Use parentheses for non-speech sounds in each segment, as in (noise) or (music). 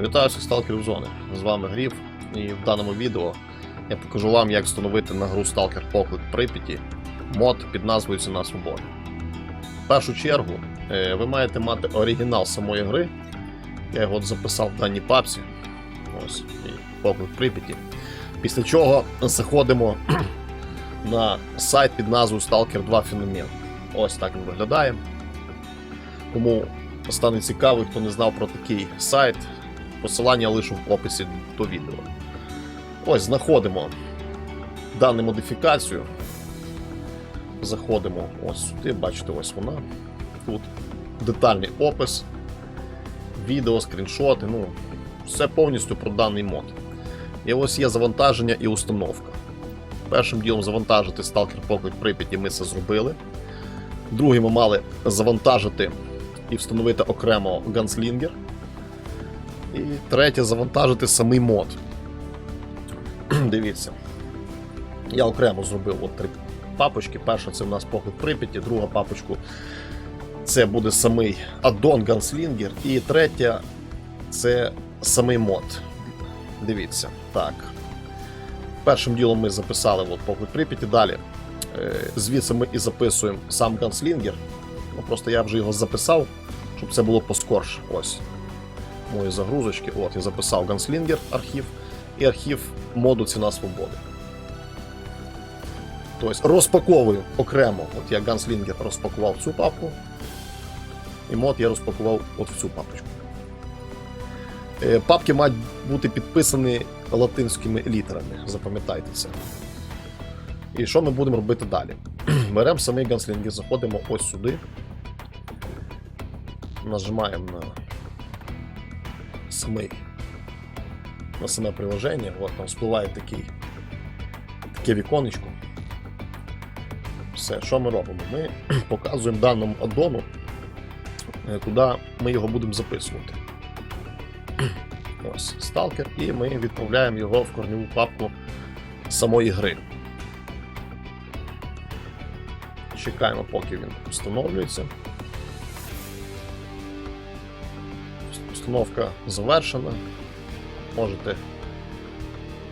Вітаю всіх сталкерів зони. З вами Гріф, і в даному відео я покажу вам, як встановити на гру Stalker Поклик Прип'яті мод під назвою Ціна Свободи. В першу чергу е, ви маєте мати оригінал самої гри. Я його записав в даній папці. Ось, і Поклик Прип'яті. Після чого заходимо (clears throat) на сайт під назвою Stalker 2 Феномен. Ось так він виглядає. Кому стане цікавий, хто не знав про такий сайт, посилання лишу в описі до відео. Ось знаходимо дану модифікацію. Заходимо ось сюди, бачите, ось вона. Тут детальний опис, відео, скріншоти, ну, все повністю про даний мод. І ось є завантаження і установка. Першим ділом завантажити Stalker Pocket Прип'яті ми це зробили. Другим ми мали завантажити і встановити окремо Gunslinger. І третє завантажити самий мод. (clears throat) Дивіться. Я окремо зробив от три папочки. Перша це в нас поклик Прип'яті, друга папочку це буде самий аддон Gunslinger. І третя це самий мод. Дивіться. Так. Першим ділом ми записали от поклик Прип'яті. Далі. е, Звідси ми і записуємо сам Gunslinger. Ну, просто я вже його записав, щоб це було поскорше. Ось мої загрузочки. От, я записав Gunslinger архів і архів моду Ціна Свободи. Тобто розпаковую окремо. От я Gunslinger розпакував цю папку. І мод я розпакував от в цю папочку. Е, Папки мають бути підписані латинськими літерами. Запам'ятайте це. І що ми будемо робити далі? (clears throat) Беремо самий Gunslinger, заходимо ось сюди. Нажимаємо на самий на саме приложення. От там спливає такий, таке віконечко. Все, що ми робимо? Ми (clears throat) показуємо даному аддону, е, куди ми його будемо записувати. (clears throat) Ось сталкер, і ми відправляємо його в корневу папку самої гри. Чекаємо, поки він встановлюється. Установка завершена. Можете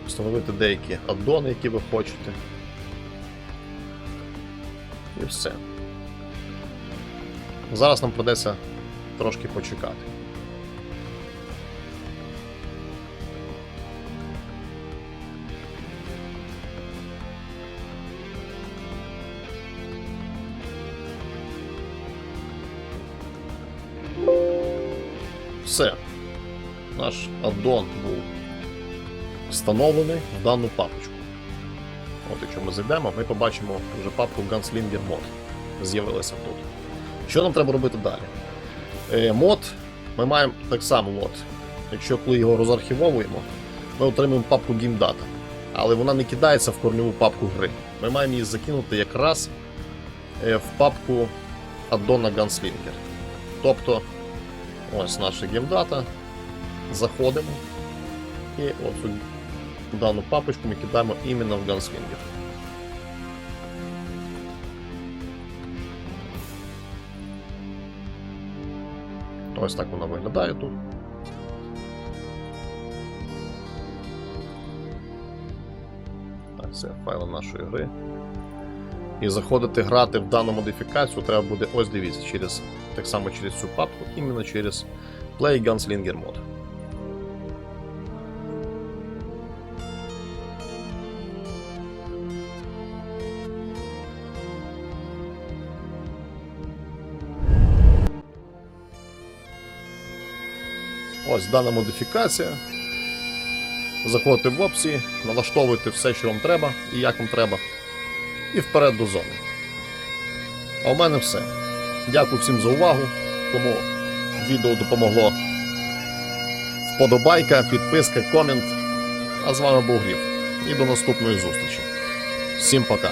встановити деякі аддони, які ви хочете. І все. Зараз нам придеться трошки почекати. Все. Наш аддон був встановлений в дану папочку. От якщо ми зайдемо, ми побачимо вже папку Gunslinger Mod. З'явилася тут. Що нам треба робити далі? Е, мод ми маємо так само, от, якщо коли його розархівовуємо, ми отримуємо папку GameData. Але вона не кидається в корневу папку гри. Ми маємо її закинути якраз е, в папку аддона Gunslinger. Тобто, ось наша геймдата. Заходимо. І от цю дану папочку ми кидаємо іменно в Gunslinger. Ось так вона виглядає тут. Так, це файли нашої гри. І заходити грати в дану модифікацію треба буде ось дивіться, через, так само через цю папку, іменно через Play Gunslinger Mod. Ось дана модифікація. Заходите в опції, налаштовуєте все, що вам треба і як вам треба. І вперед до зони. А у мене все. Дякую всім за увагу. Кому відео допомогло. Вподобайка, підписка, комент. А з вами був Гріф. І до наступної зустрічі. Всім пока.